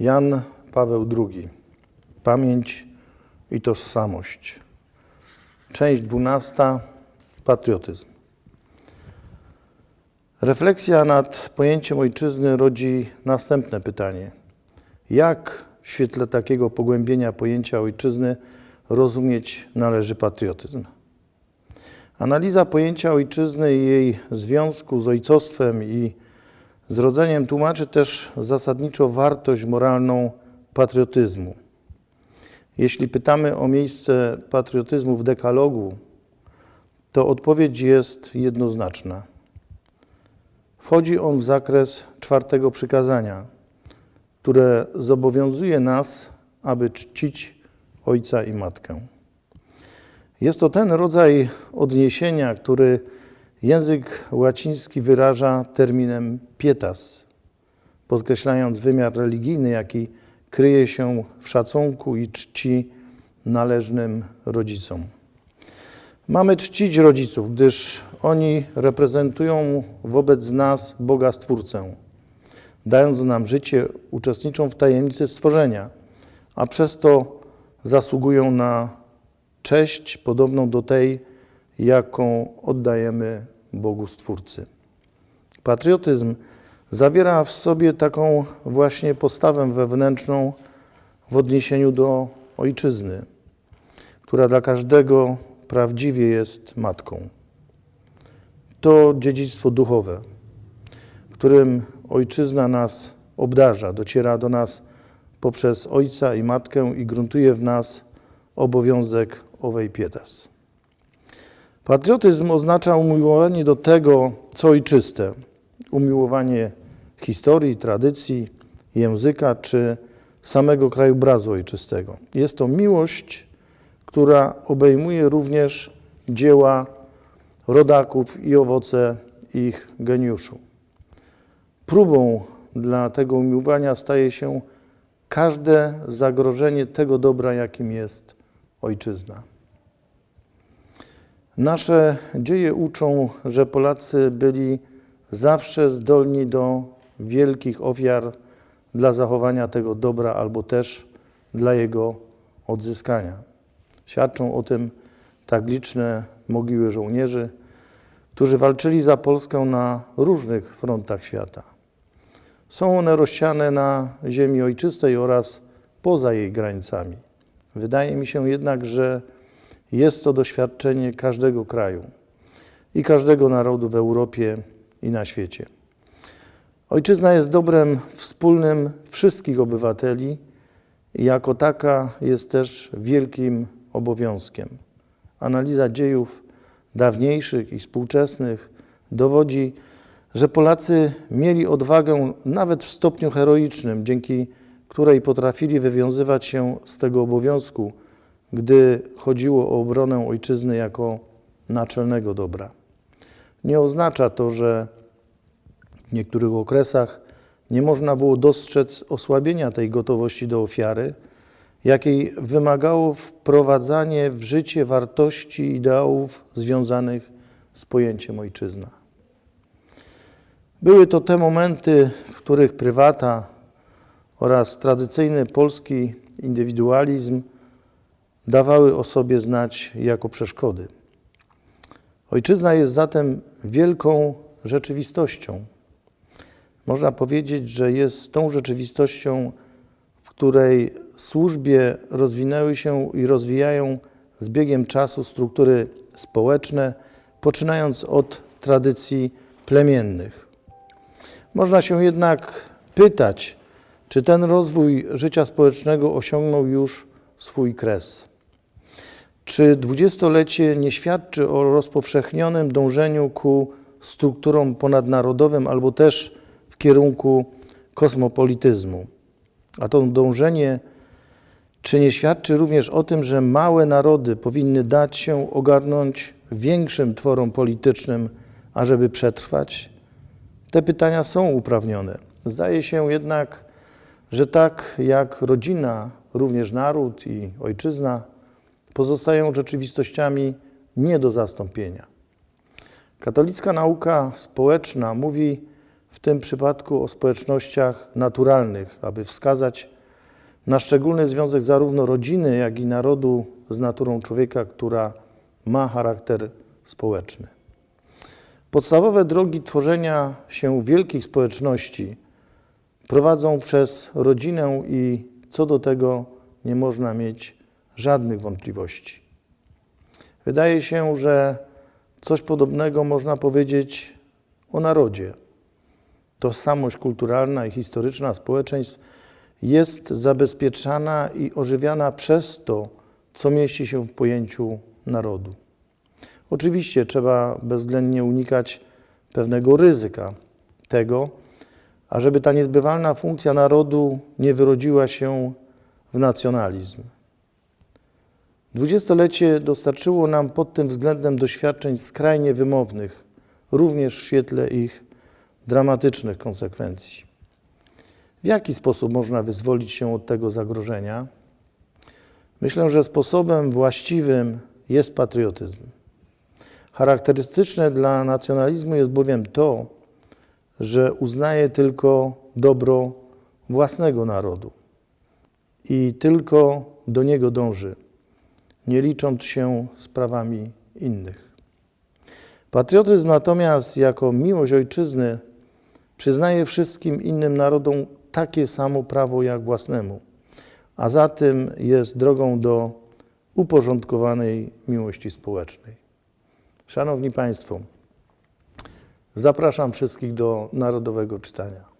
Jan Paweł II. Pamięć i tożsamość. Część dwunasta. Patriotyzm. Refleksja nad pojęciem ojczyzny rodzi następne pytanie. Jak w świetle takiego pogłębienia pojęcia ojczyzny rozumieć należy patriotyzm? Analiza pojęcia ojczyzny i jej związku z ojcostwem i zrodzeniem tłumaczy też zasadniczo wartość moralną patriotyzmu. Jeśli pytamy o miejsce patriotyzmu w dekalogu, to odpowiedź jest jednoznaczna. Wchodzi on w zakres czwartego przykazania, które zobowiązuje nas, aby czcić ojca i matkę. Jest to ten rodzaj odniesienia, który język łaciński wyraża terminem pietas, podkreślając wymiar religijny, jaki kryje się w szacunku i czci należnym rodzicom. Mamy czcić rodziców, gdyż oni reprezentują wobec nas Boga Stwórcę. Dając nam życie, uczestniczą w tajemnicy stworzenia, a przez to zasługują na cześć podobną do tej, jaką oddajemy Bogu Stwórcy. Patriotyzm zawiera w sobie taką właśnie postawę wewnętrzną w odniesieniu do ojczyzny, która dla każdego prawdziwie jest matką. To dziedzictwo duchowe, którym ojczyzna nas obdarza, dociera do nas poprzez ojca i matkę i gruntuje w nas obowiązek owej pietas. Patriotyzm oznacza umiłowanie do tego, co ojczyste, umiłowanie historii, tradycji, języka czy samego krajobrazu ojczystego. Jest to miłość, która obejmuje również dzieła rodaków i owoce ich geniuszu. Próbą dla tego umiłowania staje się każde zagrożenie tego dobra, jakim jest ojczyzna. Nasze dzieje uczą, że Polacy byli zawsze zdolni do wielkich ofiar dla zachowania tego dobra albo też dla jego odzyskania. Świadczą o tym tak liczne mogiły żołnierzy, którzy walczyli za Polskę na różnych frontach świata. Są one rozsiane na ziemi ojczystej oraz poza jej granicami. Wydaje mi się jednak, że jest to doświadczenie każdego kraju i każdego narodu w Europie i na świecie. Ojczyzna jest dobrem wspólnym wszystkich obywateli i jako taka jest też wielkim obowiązkiem. Analiza dziejów dawniejszych i współczesnych dowodzi, że Polacy mieli odwagę nawet w stopniu heroicznym, dzięki której potrafili wywiązywać się z tego obowiązku, gdy chodziło o obronę ojczyzny jako naczelnego dobra. Nie oznacza to, że w niektórych okresach nie można było dostrzec osłabienia tej gotowości do ofiary, jakiej wymagało wprowadzanie w życie wartości i ideałów związanych z pojęciem ojczyzna. Były to te momenty, w których prywata oraz tradycyjny polski indywidualizm dawały o sobie znać jako przeszkody. Ojczyzna jest zatem wielką rzeczywistością. Można powiedzieć, że jest tą rzeczywistością, w której służbie rozwinęły się i rozwijają z biegiem czasu struktury społeczne, poczynając od tradycji plemiennych. Można się jednak pytać, czy ten rozwój życia społecznego osiągnął już swój kres. Czy dwudziestolecie nie świadczy o rozpowszechnionym dążeniu ku strukturom ponadnarodowym albo też w kierunku kosmopolityzmu? A to dążenie czy nie świadczy również o tym, że małe narody powinny dać się ogarnąć większym tworom politycznym, ażeby przetrwać? Te pytania są uprawnione. Zdaje się jednak, że tak jak rodzina, również naród i ojczyzna pozostają rzeczywistościami nie do zastąpienia. Katolicka nauka społeczna mówi w tym przypadku o społecznościach naturalnych, aby wskazać na szczególny związek zarówno rodziny, jak i narodu z naturą człowieka, która ma charakter społeczny. Podstawowe drogi tworzenia się wielkich społeczności prowadzą przez rodzinę i co do tego nie można mieć żadnych wątpliwości. Wydaje się, że coś podobnego można powiedzieć o narodzie. Tożsamość kulturalna i historyczna społeczeństw jest zabezpieczana i ożywiana przez to, co mieści się w pojęciu narodu. Oczywiście trzeba bezwzględnie unikać pewnego ryzyka tego, ażeby ta niezbywalna funkcja narodu nie wyrodziła się w nacjonalizm. Dwudziestolecie dostarczyło nam pod tym względem doświadczeń skrajnie wymownych, również w świetle ich dramatycznych konsekwencji. W jaki sposób można wyzwolić się od tego zagrożenia? Myślę, że sposobem właściwym jest patriotyzm. Charakterystyczne dla nacjonalizmu jest bowiem to, że uznaje tylko dobro własnego narodu i tylko do niego dąży, nie licząc się z prawami innych. Patriotyzm natomiast jako miłość ojczyzny przyznaje wszystkim innym narodom takie samo prawo jak własnemu, a zatem jest drogą do uporządkowanej miłości społecznej. Szanowni Państwo, zapraszam wszystkich do narodowego czytania.